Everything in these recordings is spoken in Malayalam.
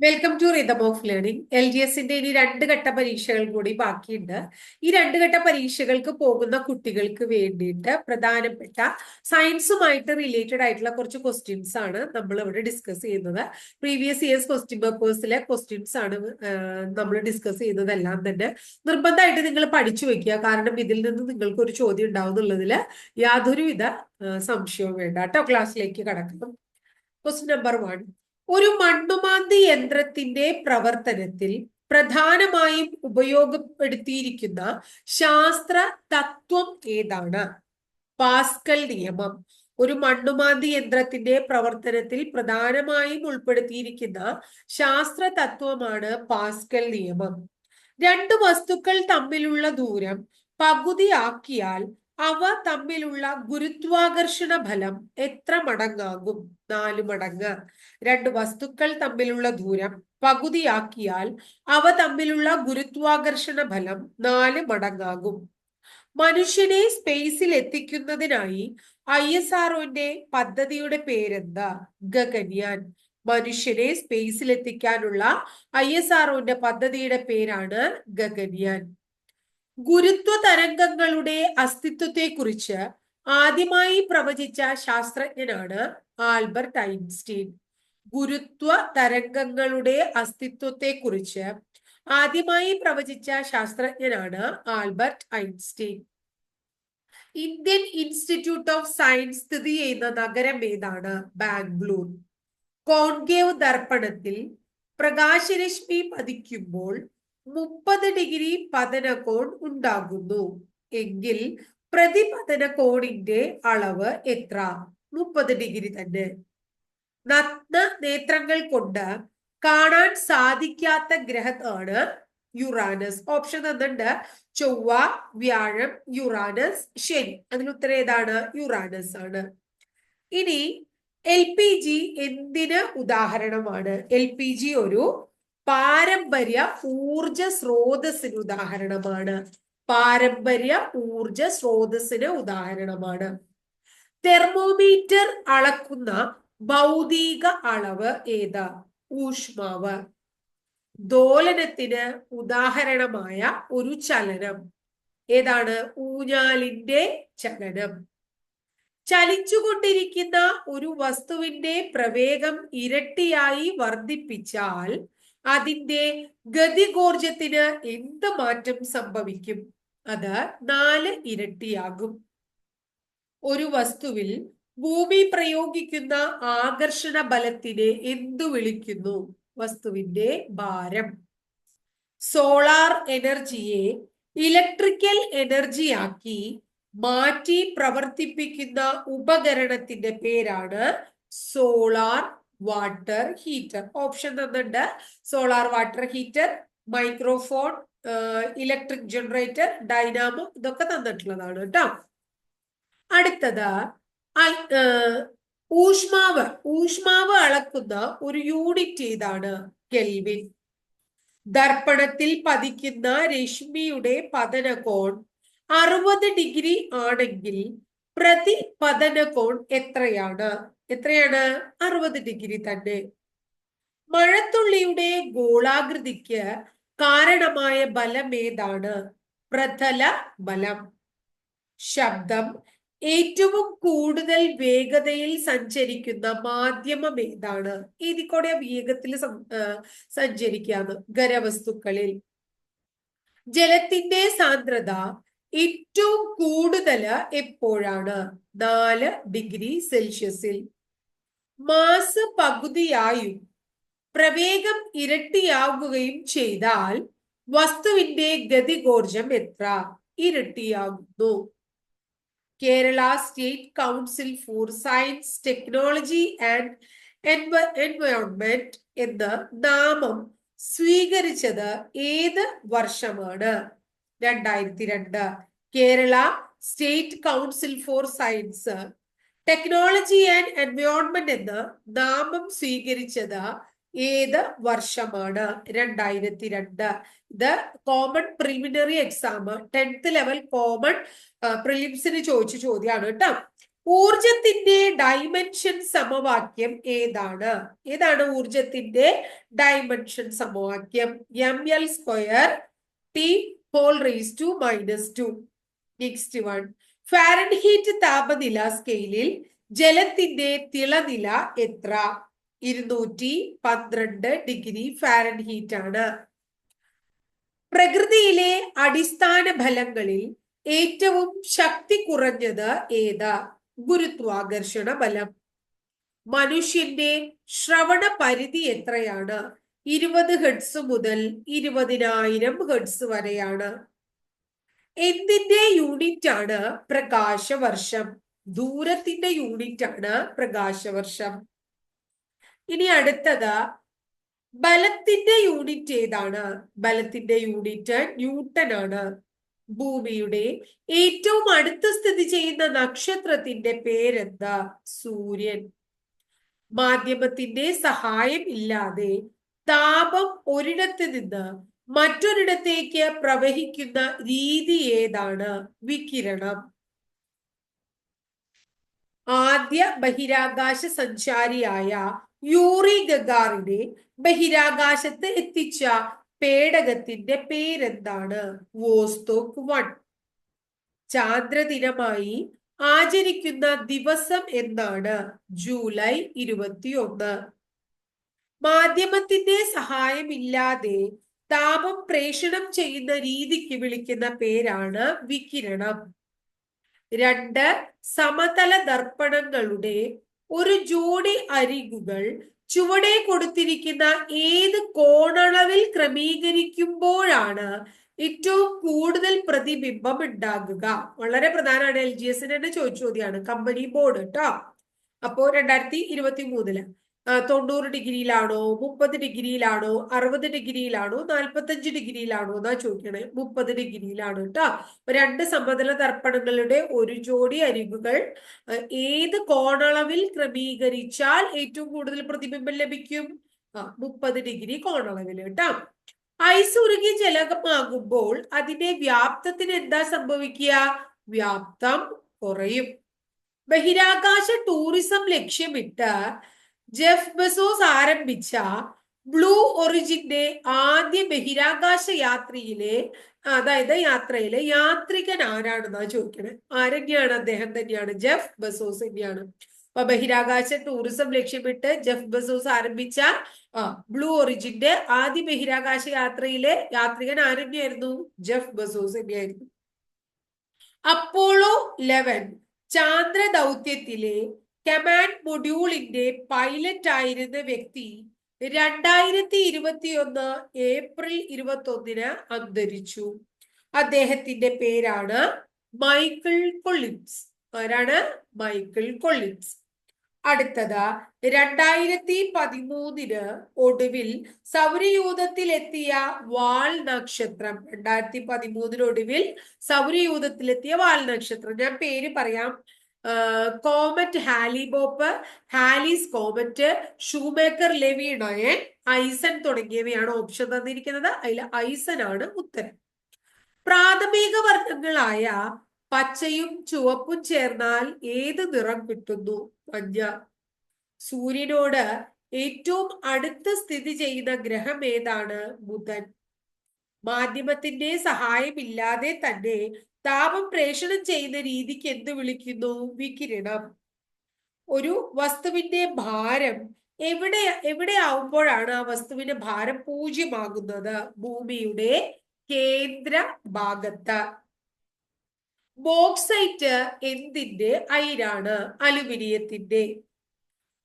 Welcome to rhythm of learning L G എസിന്റെ ഇനി രണ്ട് ഘട്ട പരീക്ഷകൾ കൂടി ബാക്കിയുണ്ട്. ഈ രണ്ട് ഘട്ട പരീക്ഷകൾക്ക് പോകുന്ന കുട്ടികൾക്ക് വേണ്ടിയിട്ട് പ്രധാനപ്പെട്ട സയൻസുമായിട്ട് റിലേറ്റഡ് ആയിട്ടുള്ള കുറച്ച് ക്വസ്റ്റ്യൻസ് ആണ് നമ്മൾ ഇവിടെ ഡിസ്കസ് ചെയ്യുന്നത് പ്രീവിയസ് ഇയേഴ്സ് ക്വസ്റ്റ്യൻ പേപ്പേഴ്സിലെ ക്വസ്റ്റ്യൻസ് ആണ് നമ്മൾ ഡിസ്കസ് ചെയ്യുന്നതെല്ലാം തന്നെ നിർബന്ധമായിട്ട് നിങ്ങൾ പഠിച്ചു വെക്കുക. കാരണം ഇതിൽ നിന്ന് നിങ്ങൾക്ക് ഒരു ചോദ്യം ഉണ്ടാവും എന്നുള്ളതിൽ യാതൊരുവിധ സംശയവും വേണ്ട. കേട്ടോ ക്ലാസ്സിലേക്ക് കടക്കണം. ക്വസ്റ്റ്യൻ നമ്പർ വൺ ഒരു മണ്ണുമാന്തി യന്ത്രത്തിന്റെ പ്രവർത്തനത്തിൽ പ്രധാനമായും ഉപയോഗപ്പെടുത്തിയിരിക്കുന്ന ശാസ്ത്ര തത്വം ഏതാണ്? പാസ്കൽ നിയമം. ഒരു മണ്ണുമാന്തി യന്ത്രത്തിന്റെ പ്രവർത്തനത്തിൽ പ്രധാനമായും ഉൾപ്പെടുത്തിയിരിക്കുന്ന ശാസ്ത്ര തത്വമാണ് പാസ്കൽ നിയമം. രണ്ട് വസ്തുക്കൾ തമ്മിലുള്ള ദൂരം പകുതിയാക്കിയാൽ അവ തമ്മിലുള്ള ഗുരുത്വാകർഷണ ഫലം എത്ര മടങ്ങാകും? നാല് മടങ്ങ്. രണ്ട് വസ്തുക്കൾ തമ്മിലുള്ള ദൂരം പകുതിയാക്കിയാൽ അവ തമ്മിലുള്ള ഗുരുത്വാകർഷണ ഫലം നാല് മടങ്ങാകും. മനുഷ്യനെ സ്പേസിൽ എത്തിക്കുന്നതിനായി ഐ എസ് ആർഒന്റെ പദ്ധതിയുടെ പേരെന്താ? ഗഗൻയാൻ. മനുഷ്യനെ സ്പേസിൽ എത്തിക്കാനുള്ള ഐ എസ് ആർഒന്റെ പദ്ധതിയുടെ പേരാണ് ഗഗൻയാൻ. ഗുരുത്വ തരംഗങ്ങളുടെ അസ്തിത്വത്തെക്കുറിച്ച് ആദ്യമായി പ്രവചിച്ച ശാസ്ത്രജ്ഞനാണ് ആൽബർട്ട് ഐൻസ്റ്റീൻ. ഗുരുത്വ തരംഗങ്ങളുടെ അസ്തിത്വത്തെ കുറിച്ച് ആദ്യമായി പ്രവചിച്ച ശാസ്ത്രജ്ഞനാണ് Albert Einstein. Indian Institute of Science സ്ഥിതി ചെയ്യുന്ന നഗരം ഏതാണ്? ബാംഗ്ലൂർ. കോൺകേവ് ദർപ്പണത്തിൽ പ്രകാശരശ്മി പതിക്കുമ്പോൾ മുപ്പത് ഡിഗ്രി പതനകോൺ ഉണ്ടാകുന്നു. എങ്കിൽ പ്രതിപതന കോണിന്റെ അളവ് എത്ര? മുപ്പത് ഡിഗ്രി തന്നെ. നഗ്ന നേത്രങ്ങൾ കൊണ്ട് കാണാൻ സാധിക്കാത്ത ഗ്രഹമാണ് യുറാനസ് ഓപ്ഷൻ തന്നിട്ടുണ്ട്. ചൊവ്വ വ്യാഴം യുറാനസ് ശനി. അതിന് ഉത്തരം ഏതാണ്? യുറാനസ് ആണ്. ഇനി എൽ പി ജി എന്തിന് ഉദാഹരണമാണ്? എൽ പി ജി ഒരു പാരമ്പര്യ ഊർജ സ്രോതസ്സിന് ഉദാഹരണമാണ്. പാരമ്പര്യ ഊർജ സ്രോതസ്സിന് ഉദാഹരണമാണ്. തെർമോമീറ്റർ അളക്കുന്ന ഭൗതിക അളവ് ഏതാ? ഊഷ്മാവ്. ദോലനത്തിന് ഉദാഹരണമായ ഒരു ചലനം. ഏതാണ്? ഊഞ്ഞാലിന്റെ ചലനം. ചലിച്ചുകൊണ്ടിരിക്കുന്ന ഒരു വസ്തുവിന്റെ പ്രവേഗം ഇരട്ടിയായി വർദ്ധിപ്പിച്ചാൽ അതിന്റെ ഗതികോർജത്തിന് എന്ത് മാറ്റം സംഭവിക്കും? അത് നാല് ഇരട്ടിയാകും. ഒരു വസ്തുവിൽ ഭൂമി പ്രയോഗിക്കുന്ന ആകർഷണ ബലത്തിനെ എന്തു വിളിക്കുന്നു? വസ്തുവിന്റെ ഭാരം. സോളാർ എനർജിയെ ഇലക്ട്രിക്കൽ എനർജിയാക്കി മാറ്റി പ്രവർത്തിപ്പിക്കുന്ന ഉപകരണത്തിന്റെ പേരാണ് സോളാർ വാട്ടർ ഹീറ്റർ. ഓപ്ഷൻ തന്നിട്ടുണ്ട്. Solar water heater microphone electric generator dynamo ഇതൊക്കെ തന്നിട്ടുള്ളതാണ് കേട്ടോ. അടുത്തത് ഊഷ്മാവ് ഊഷ്മാവ് അളക്കുന്ന ഒരു യൂണിറ്റ് ഏതാണ്? കെൽവിൻ. ദർപ്പണത്തിൽ പതിക്കുന്ന രശ്മിയുടെ പതനകോൺ അറുപത് ഡിഗ്രി ആണെങ്കിൽ പ്രതി പ്രതിപതനകോൺ എത്രയാണ്? എത്രയാണ്? അറുപത് ഡിഗ്രി തന്നെ. മഴത്തുള്ളിയുടെ ഗോളാകൃതിക്ക് കാരണമായ ബലം ഏതാണ്? പ്രതല ബലം ശബ്ദം ഏറ്റവും കൂടുതൽ വേഗതയിൽ സഞ്ചരിക്കുന്ന മാധ്യമം ഏതാണ്? ഏതിക്കൂടെ വേഗത്തിൽ സഞ്ചരിക്കാന്ന്? ഖരവസ്തുക്കളിൽ. ജലത്തിന്റെ സാന്ദ്രത ഏറ്റവും കൂടുതൽ എപ്പോഴാണ്? നാല് ഡിഗ്രി സെൽഷ്യസിൽ. മാസ് പകുതിയായും പ്രവേഗം ഇരട്ടിയാകുകയും ചെയ്താൽ വസ്തുവിന്റെ ഗതികോർജം എത്ര? ഇരട്ടിയാകുന്നു. Kerala state council for science technology and environment എന്ന നാമം സ്വീകരിച്ചത് ഏത് വർഷമാണ്? രണ്ടായിരത്തി രണ്ട് Kerala state council for science technology and environment എന്ന നാമം സ്വീകരിച്ചത് ഏത് വർഷമാണ്? രണ്ടായിരത്തി രണ്ട് ഇത് common preliminary exam tenth level common പ്രിലിംസിന് ചോദിച്ച ചോദ്യമാണ് കേട്ടോ. ഊർജത്തിന്റെ ഡൈമെൻഷൻ സമവാക്യം ഏതാണ്? ഏതാണ് ഊർജത്തിന്റെ ഡൈമെൻഷൻ സമവാക്യം? M L square T whole raise to minus two next one Fahrenheit താപനില സ്കെയിലിൽ ജലത്തിന്റെ തിളനില എത്ര? ഇരുന്നൂറ്റി പന്ത്രണ്ട് ഡിഗ്രി ഫാരൻഹീറ്റ് ആണ്. പ്രകൃതിയിലെ അടിസ്ഥാന ഫലങ്ങളിൽ ഏറ്റവും ശക്തി കുറഞ്ഞത് ഏത്? ഗുരുത്വാകർഷണ ബലം മനുഷ്യന്റെ ശ്രവണ പരിധി എത്രയാണ്? ഇരുപത് ഹെഡ്സ് മുതൽ ഇരുപതിനായിരം ഹെഡ്സ് വരെയാണ്. എന്തിന്റെ യൂണിറ്റ് ആണ് പ്രകാശവർഷം? ദൂരത്തിന്റെ യൂണിറ്റ് ആണ് പ്രകാശവർഷം. ഇനി അടുത്തത് ബലത്തിന്റെ യൂണിറ്റ് ഏതാണ്? ബലത്തിന്റെ യൂണിറ്റ് ന്യൂട്ടൺ ആണ്. ഭൂമിയുടെ ഏറ്റവും അടുത്ത് സ്ഥിതി ചെയ്യുന്ന നക്ഷത്രത്തിന്റെ പേരെന്താ? സൂര്യൻ. മാധ്യമത്തിന്റെ സഹായം ഇല്ലാതെ താപം ഒരിടത്ത് നിന്ന് മറ്റൊരിടത്തേക്ക് പ്രവഹിക്കുന്ന രീതി ഏതാണ്? വികിരണം. ആദ്യ ബഹിരാകാശ സഞ്ചാരിയായ യൂറി ഗഗാറിനെ ബഹിരാകാശത്ത് എത്തിച്ച പേടകത്തിന്റെ പേരെന്താണ്? വോസ്തോക്ക് വൺ. ചാന്ദ്രദിനമായി ആചരിക്കുന്ന ദിവസം എന്നാണ് ജൂലൈ ഇരുപത്തിയൊന്ന്. മാധ്യമത്തിന്റെ സഹായമില്ലാതെ താപം പ്രേഷണം ചെയ്യുന്ന രീതിക്ക് വിളിക്കുന്ന പേരാണ് വികിരണം. രണ്ട് സമതല ദർപ്പണങ്ങളുടെ ഒരു ജോഡി അരികുകൾ ചുവടെ കൊടുത്തിരിക്കുന്ന ഏത് കോണളവിൽ ക്രമീകരിക്കുമ്പോഴാണ് ഏറ്റവും കൂടുതൽ പ്രതിബിംബം ഉണ്ടാകുക? വളരെ പ്രധാനമാണ് എൽ ജി എസിന് തന്നെ ചോദ്യമാണ്. കമ്പനി ബോർഡ് കേട്ടോ അപ്പോ രണ്ടായിരത്തി ഇരുപത്തി മൂന്നിൽ തൊണ്ണൂറ് ഡിഗ്രിയിലാണോ മുപ്പത് ഡിഗ്രിയിലാണോ അറുപത് ഡിഗ്രിയിലാണോ നാൽപ്പത്തഞ്ച് ഡിഗ്രിയിലാണോ എന്നാ ചോദിക്കണേ. മുപ്പത് ഡിഗ്രിയിലാണ് കേട്ടോ രണ്ട് സമതല ദർപ്പണങ്ങളുടെ ഒരു ജോഡി അരികുകൾ ഏത് കോണളവിൽ ക്രമീകരിച്ചാൽ ഏറ്റവും കൂടുതൽ പ്രതിബിംബം ലഭിക്കും? ആ മുപ്പത് ഡിഗ്രി കോണളവിൽ കേട്ടോ ഐസ് ഉരുകി ജലകമാകുമ്പോൾ അതിന്റെ വ്യാപ്തത്തിന് എന്താ സംഭവിക്കുക? വ്യാപ്തം കുറയും. ബഹിരാകാശ ടൂറിസം ലക്ഷ്യമിട്ട് ജെഫ് ബസോസ് ആരംഭിച്ച ബ്ലൂ ഒറിജിന്റെ ആദ്യ ബഹിരാകാശ യാത്രയിലെ അതായത് യാത്രയിലെ യാത്രികൻ ആരാണെന്നാ ചോദിക്കണേ? ആരൊക്കെയാണ് അദ്ദേഹം തന്നെയാണ്. ജെഫ് ബസോസ് തന്നെയാണ്. അപ്പൊ ബഹിരാകാശ ടൂറിസം ലക്ഷ്യമിട്ട് ജെഫ് ബസോസ് ആരംഭിച്ച ബ്ലൂ ഒറിജിന്റെ ആദ്യ ബഹിരാകാശ യാത്രയിലെ യാത്രികൻ ആരൊക്കെയായിരുന്നു ജെഫ് ബസോസ് തന്നെയായിരുന്നു. അപ്പോളോ ലെവൻ ചാന്ദ്ര ദൗത്യത്തിലെ കമാൻഡ് മൊഡ്യൂളിന്റെ പൈലറ്റ് ആയിരുന്ന വ്യക്തി രണ്ടായിരത്തി ഇരുപത്തി ഒന്ന് ഏപ്രിൽ ഇരുപത്തി ഒന്നിന് അന്തരിച്ചു. അദ്ദേഹത്തിന്റെ പേരാണ് മൈക്കിൾ കൊള്ളിൻസ് ആരാണ്? മൈക്കിൾ കൊള്ളിൻസ് അടുത്തത് രണ്ടായിരത്തി പതിമൂന്നിന് ഒടുവിൽ സൗരയൂഥത്തിൽ എത്തിയ വാൽ നക്ഷത്രം. രണ്ടായിരത്തി പതിമൂന്നിന് ഒടുവിൽ സൗരയൂഥത്തിലെത്തിയ വാൽ നക്ഷത്രം. ഞാൻ പേര് പറയാം. Comet Hale Bopp Halley's comet Shoemaker Levy dyne ISON തുടങ്ങിയവയാണ് ഓപ്ഷൻ തന്നിരിക്കുന്നത്. അതിൽ ഐസൻ ആണ് ഉത്തരം. പ്രാഥമിക വർണങ്ങളായ പച്ചയും ചുവപ്പും ചേർന്നാൽ ഏത് നിറം കിട്ടുന്നു? മഞ്ഞ. സൂര്യനോട് ഏറ്റവും അടുത്ത് സ്ഥിതി ചെയ്യുന്ന ഗ്രഹം ഏതാണ്? ബുധൻ. മാധ്യമത്തിന്റെ സഹായമില്ലാതെ തന്നെ താപം പ്രേഷണം ചെയ്യുന്ന രീതിക്ക് എന്ത് വിളിക്കുന്നു? വികിരണം. ഒരു വസ്തുവിന്റെ ഭാരം എവിടെ എവിടെ ആവുമ്പോഴാണ് ആ വസ്തുവിന്റെ ഭാരം പൂജ്യമാകുന്നത്? ഭൂമിയുടെ കേന്ദ്ര ഭാഗത്ത്. ബോക്സൈറ്റ് എന്തിന്റെ അയിരാണ്? അലുമിനിയത്തിന്റെ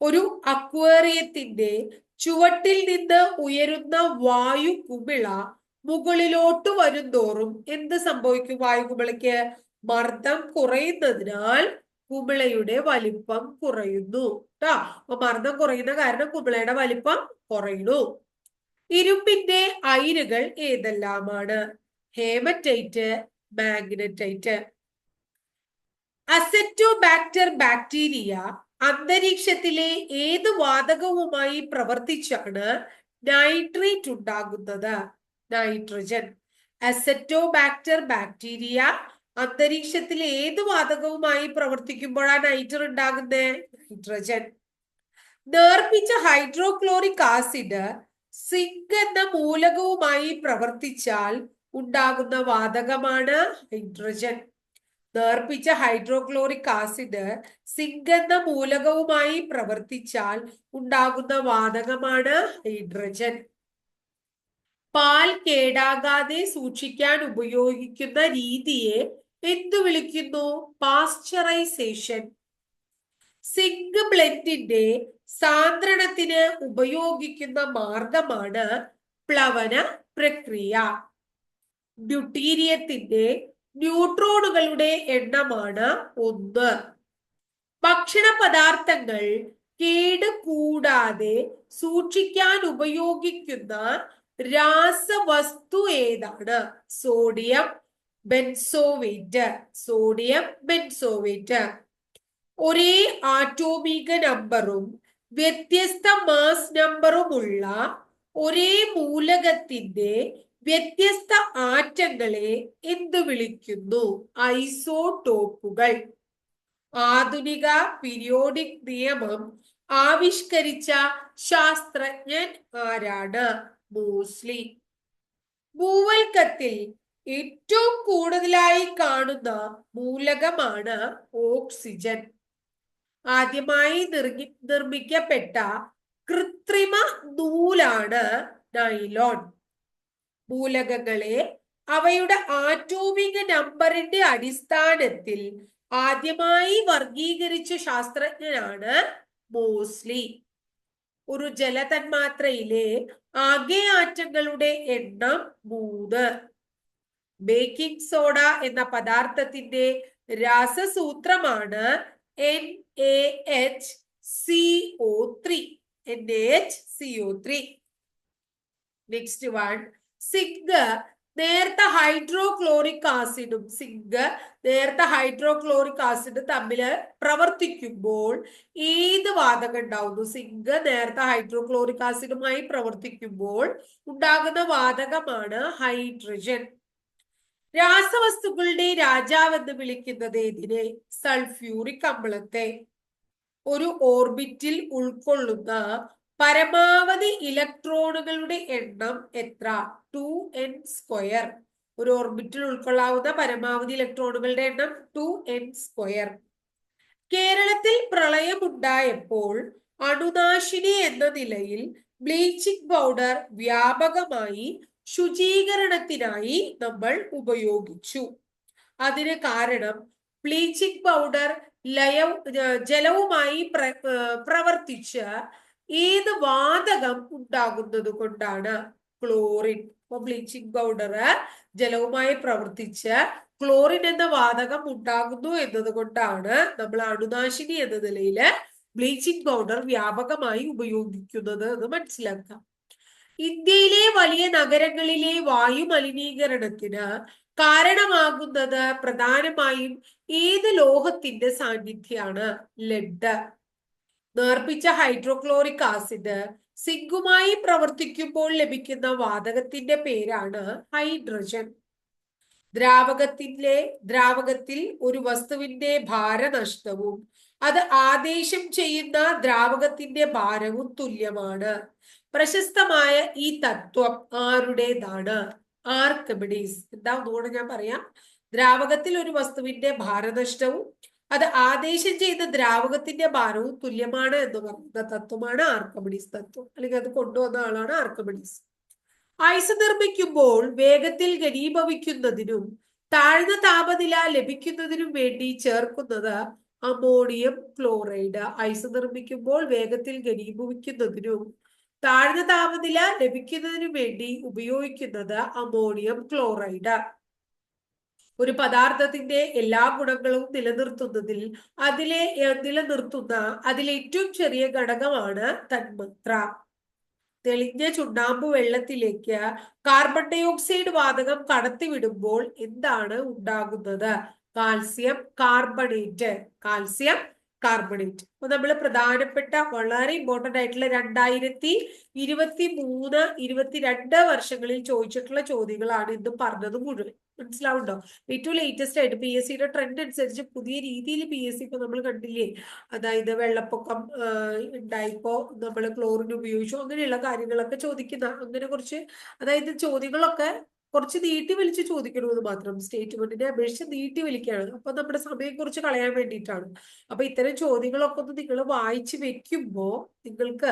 ഒരു അക്വേറിയത്തിന്റെ ചുവട്ടിൽ നിന്ന് ഉയരുന്ന വായു കുമിള മുകളിലോട്ട് വരുംതോറും എന്ത് സംഭവിക്കും? വായുകുമിളയ്ക്ക് മർദ്ദം കുറയുന്നതിനാൽ കുമിളയുടെ വലിപ്പം കുറയുന്നു കേട്ടോ അപ്പൊ മർദ്ദം കുറയുന്ന കാരണം കുമിളയുടെ വലിപ്പം കുറയുന്നു. ഇരുമ്പിന്റെ അയിരുകൾ ഏതെല്ലാമാണ്? Hematite magnetite. അസെറ്റോബാക്ടർ ബാക്ടീരിയ അന്തരീക്ഷത്തിലെ ഏത് വാതകവുമായി പ്രവർത്തിച്ചാണ് നൈട്രേറ്റ് ഉണ്ടാകുന്നത്? നൈട്രജൻ അസറ്റോബാക്ടർ ബാക്ടീരിയ അന്തരീക്ഷത്തിൽ ഏത് വാതകവുമായി പ്രവർത്തിക്കുമ്പോഴാണ് നൈറ്റർ ഉണ്ടാകുന്നത് നൈട്രജൻ നേർപ്പിച്ച ഹൈഡ്രോക്ലോറിക് ആസിഡ് സിങ്ക് എന്ന മൂലകവുമായി പ്രവർത്തിച്ചാൽ ഉണ്ടാകുന്ന വാതകമാണ് ഹൈഡ്രജൻ നേർപ്പിച്ച ഹൈഡ്രോക്ലോറിക് ആസിഡ് സിങ്ക് എന്ന മൂലകവുമായി പ്രവർത്തിച്ചാൽ ഉണ്ടാകുന്ന വാതകമാണ് ഹൈഡ്രജൻ പാൽ കേടാകാതെ സൂക്ഷിക്കാൻ ഉപയോഗിക്കുന്ന രീതിയെ എന്തു വിളിക്കുന്നു? പാസ്ചറൈസേഷൻ സിങ്ക് ബ്ലെൻഡിന്റെ സാന്ദ്രണത്തിന് ഉപയോഗിക്കുന്ന മാർഗമാണ് പ്ലവന പ്രക്രിയ. ഡ്യൂട്ടീരിയത്തിന്റെ ന്യൂട്രോണുകളുടെ എണ്ണമാണ് ഒന്ന്. ഭക്ഷണ പദാർത്ഥങ്ങൾ കേട് കൂടാതെ സൂക്ഷിക്കാൻ ഉപയോഗിക്കുന്ന രാസവസ്തു ഏതാണ്? സോഡിയം ബെൻസോവേറ്റ് സോഡിയം ബെൻസോവേറ്റ് ഒരേ ആറ്റോമിക നമ്പറും വ്യത്യസ്ത മാസ് നമ്പറുമുള്ള ഒരേ മൂലകത്തിന്റെ വ്യത്യസ്ത ആറ്റങ്ങളെ എന്തു വിളിക്കുന്നു? ഐസോടോപ്പുകൾ. ആധുനിക പീരിയോഡിക് നിയമം ആവിഷ്കരിച്ച ശാസ്ത്രജ്ഞൻ ആരാണ്? മോസ്ലി ഭൂവൽക്കത്തിൽ ഏറ്റവും കൂടുതലായി കാണുന്ന മൂലകമാണ് ഓക്സിജൻ. ആദ്യമായി നിർഗി നിർമ്മിക്കപ്പെട്ട കൃത്രിമ നൂലാണ് നൈലോൺ. മൂലകങ്ങളെ അവയുടെ ആറ്റോമിക നമ്പറിന്റെ അടിസ്ഥാനത്തിൽ ആദ്യമായി വർഗീകരിച്ച ശാസ്ത്രജ്ഞനാണ് മോസ്ലി ഒരു ജലതന്മാത്രയിലെ ആകെ ആറ്റങ്ങളുടെ എണ്ണം മൂന്ന്. ബേക്കിംഗ് സോഡ എന്ന പദാർത്ഥത്തിന്റെ രാസസൂത്രമാണ് N A H C O three N A H C O three next one zinc നേർത്ത ഹൈഡ്രോക്ലോറിക് ആസിഡും സിങ്ക് നേരത്തെ ഹൈഡ്രോക്ലോറിക് ആസിഡ് തമ്മിൽ പ്രവർത്തിക്കുമ്പോൾ ഏത് വാതകം ഉണ്ടാവുന്നു? സിങ്ക് നേരത്തെ ഹൈഡ്രോക്ലോറിക് ആസിഡുമായി പ്രവർത്തിക്കുമ്പോൾ ഉണ്ടാകുന്ന വാതകമാണ് ഹൈഡ്രജൻ രാസവസ്തുക്കളുടെ രാജാവ് എന്ന് വിളിക്കുന്നത് ഇതിനെ സൾഫ്യൂറിക് അമ്ലത്തെ. ഒരു ഓർബിറ്റിൽ ഉൾക്കൊള്ളുന്ന പരമാവധി ഇലക്ട്രോണുകളുടെ എണ്ണം എത്ര? ടു എൻ സ്ക്വയർ ഒരു ഓർബിറ്റിൽ ഉൾക്കൊള്ളാവുന്ന പരമാവധി ഇലക്ട്രോണുകളുടെ എണ്ണം ടു എൻ സ്ക്വയർ കേരളത്തിൽ പ്രളയമുണ്ടായപ്പോൾ അണുനാശിനി എന്ന നിലയിൽ ബ്ലീച്ചിങ് പൗഡർ വ്യാപകമായി ശുചീകരണത്തിനായി നമ്മൾ ഉപയോഗിച്ചു. അതിന് കാരണം ബ്ലീച്ചിങ് പൗഡർ ലയ ജലവുമായി പ്ര പ്രവർത്തിച്ച് ഏത് വാതകം ഉണ്ടാകുന്നത് കൊണ്ടാണ് ക്ലോറിൻ ഇപ്പൊ ബ്ലീച്ചിങ് പൗഡർ ജലവുമായി പ്രവർത്തിച്ച് ക്ലോറിൻ എന്ന വാതകം ഉണ്ടാകുന്നു എന്നതുകൊണ്ടാണ് നമ്മൾ അണുനാശിനി എന്ന നിലയിൽ ബ്ലീച്ചിങ് പൗഡർ വ്യാപകമായി ഉപയോഗിക്കുന്നത് എന്ന് മനസ്സിലാക്കാം ഇന്ത്യയിലെ വലിയ നഗരങ്ങളിലെ വായു മലിനീകരണത്തിന് കാരണമാകുന്നത് പ്രധാനമായും ഏത് ലോഹത്തിന്റെ സാന്നിധ്യമാണ്? ലെഡ് നേർപ്പിച്ച ഹൈഡ്രോക്ലോറിക് ആസിഡ് സിങ്കുമായി പ്രവർത്തിക്കുമ്പോൾ ലഭിക്കുന്ന വാതകത്തിന്റെ പേരാണ് ഹൈഡ്രജൻ ദ്രാവകത്തിലെ ദ്രാവകത്തിൽ ഒരു വസ്തുവിന്റെ ഭാരനഷ്ടവും അത് ആദേശം ചെയ്യുന്ന ദ്രാവകത്തിന്റെ ഭാരവും തുല്യമാണ്. പ്രശസ്തമായ ഈ തത്വം ആരുടേതാണ്? ആർക്കബിഡീസ് എന്താ ഒന്നുകൂടെ ഞാൻ പറയാം. ദ്രാവകത്തിൽ ഒരു വസ്തുവിന്റെ ഭാരനഷ്ടവും അത് ആദേശം ചെയ്ത ദ്രാവകത്തിന്റെ ഭാരവും തുല്യമാണ് എന്ന് പറയുന്ന തത്വമാണ് ആർക്കമിഡീസ് തത്വം. അല്ലെങ്കിൽ അത് കൊണ്ടുവന്ന ആളാണ് ആർക്കമിഡീസ്. ഐസ് നിർമ്മിക്കുമ്പോൾ വേഗത്തിൽ ഘനീഭവിക്കുന്നതിനും താഴ്ന്ന താപനില ലഭിക്കുന്നതിനും വേണ്ടി ചേർക്കുന്നത് അമോണിയം ക്ലോറൈഡ്. ഐസ് നിർമ്മിക്കുമ്പോൾ വേഗത്തിൽ ഘനീഭവിക്കുന്നതിനും താഴ്ന്ന താപനില ലഭിക്കുന്നതിനും വേണ്ടി ഉപയോഗിക്കുന്നത് അമോണിയം ക്ലോറൈഡ്. ഒരു പദാർത്ഥത്തിന്റെ എല്ലാ ഗുണങ്ങളും നിലനിർത്തുന്നതിൽ അതിലെ നിലനിർത്തുന്ന അതിലെ ഏറ്റവും ചെറിയ ഘടകമാണ് തന്മാത്ര. തെളിഞ്ഞ ചുണ്ണാമ്പ് വെള്ളത്തിലേക്ക് കാർബൺ ഡൈ ഓക്സൈഡ് വാതകം കടത്തിവിടുമ്പോൾ എന്താണ് ഉണ്ടാകുന്നത്? കാൽസ്യം കാർബണേറ്റ് കാൽസ്യം കാർബണേറ്റ് അപ്പൊ നമ്മൾ പ്രധാനപ്പെട്ട വളരെ ഇമ്പോർട്ടന്റ് ആയിട്ടുള്ള രണ്ടായിരത്തി ഇരുപത്തി മൂന്ന് ഇരുപത്തിരണ്ട് വർഷങ്ങളിൽ ചോദിച്ചിട്ടുള്ള ചോദ്യങ്ങളാണ് ഇന്ന് പറഞ്ഞത് മുഴുവൻ. മനസ്സിലാവുണ്ടോ? ഏറ്റവും ലേറ്റസ്റ്റ് ആയിട്ട് പി എസ് സിയുടെ ട്രെൻഡ് അനുസരിച്ച് പുതിയ രീതിയിൽ പി എസ് സി ഇപ്പൊ നമ്മൾ കണ്ടില്ലേ? അതായത് വെള്ളപ്പൊക്കം ഉണ്ടായിപ്പോ നമ്മൾ ക്ലോറിൻ ഉപയോഗിച്ചു അങ്ങനെയുള്ള കാര്യങ്ങളൊക്കെ ചോദിക്കുന്ന അങ്ങനെ കുറച്ച് അതായത് ചോദ്യങ്ങളൊക്കെ കുറച്ച് നീട്ടി വലിച്ച് ചോദിക്കണമെന്ന് മാത്രം. സ്റ്റേറ്റ്മെന്റിനെ അപേക്ഷിച്ച് നീട്ടി വലിക്കുകയാണ് അപ്പൊ നമ്മുടെ സമയം കുറച്ച് കളയാൻ വേണ്ടിയിട്ടാണ്. അപ്പൊ ഇത്തരം ചോദ്യങ്ങളൊക്കെ ഒന്ന് നിങ്ങൾ വായിച്ചു വെക്കുമ്പോ നിങ്ങൾക്ക്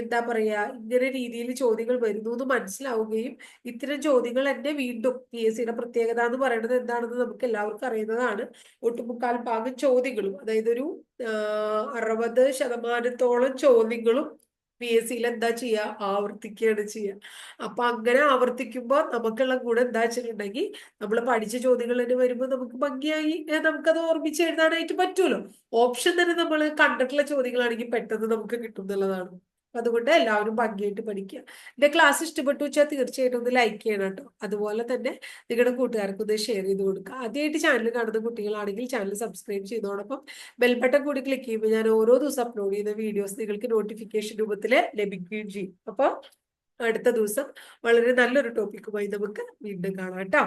എന്താ പറയാ ഇങ്ങനെ രീതിയിൽ ചോദ്യങ്ങൾ വരുന്നു എന്ന് മനസ്സിലാവുകയും ഇത്തരം ചോദ്യങ്ങൾ തന്നെ വീണ്ടും പി എസ് സിയുടെ പ്രത്യേകത എന്ന് പറയുന്നത് എന്താണെന്ന് നമുക്ക് എല്ലാവർക്കും അറിയുന്നതാണ്. ഒട്ടുമുക്കാൽ ഭാഗം ചോദ്യങ്ങളും അതായത് ഒരു അറുപത് ശതമാനത്തോളം ചോദ്യങ്ങളും പി എസ് സിയിൽ എന്താ ചെയ്യുക ആവർത്തിക്കുകയാണ് ചെയ്യുക അപ്പൊ അങ്ങനെ ആവർത്തിക്കുമ്പോൾ നമുക്കുള്ള ഗുണം എന്താ വെച്ചിട്ടുണ്ടെങ്കിൽ നമ്മൾ പഠിച്ച ചോദ്യങ്ങൾ തന്നെ വരുമ്പോൾ നമുക്ക് ഭംഗിയായി നമുക്കത് ഓർമ്മിച്ച് എഴുതാനായിട്ട് പറ്റുമല്ലോ ഓപ്ഷൻ തന്നെ നമ്മൾ കണ്ടിട്ടുള്ള ചോദ്യങ്ങളാണെങ്കിൽ പെട്ടെന്ന് നമുക്ക് കിട്ടും എന്നുള്ളതാണ്. അതുകൊണ്ട് എല്ലാവരും ഭംഗിയായിട്ട് പഠിക്കുക. എന്റെ ക്ലാസ് ഇഷ്ടപ്പെട്ടു വെച്ചാൽ തീർച്ചയായിട്ടും ഒന്ന് ലൈക്ക് ചെയ്യണം കേട്ടോ. അതുപോലെ തന്നെ നിങ്ങളുടെ കൂട്ടുകാർക്ക് ഒന്ന് ഷെയർ ചെയ്ത് കൊടുക്കുക. ആദ്യമായിട്ട് ചാനൽ കാണുന്ന കുട്ടികളാണെങ്കിൽ ചാനൽ സബ്സ്ക്രൈബ് ചെയ്തോടൊപ്പം ബെൽബട്ടൺ കൂടി ക്ലിക്ക് ചെയ്യുമ്പോൾ ഞാൻ ഓരോ ദിവസം അപ്ലോഡ് ചെയ്യുന്ന വീഡിയോസ് നിങ്ങൾക്ക് നോട്ടിഫിക്കേഷൻ രൂപത്തിൽ ലഭിക്കുകയും ചെയ്യും. അപ്പോൾ അടുത്ത ദിവസം വളരെ നല്ലൊരു ടോപ്പിക്കുമായി നമുക്ക് വീണ്ടും കാണാം കേട്ടോ.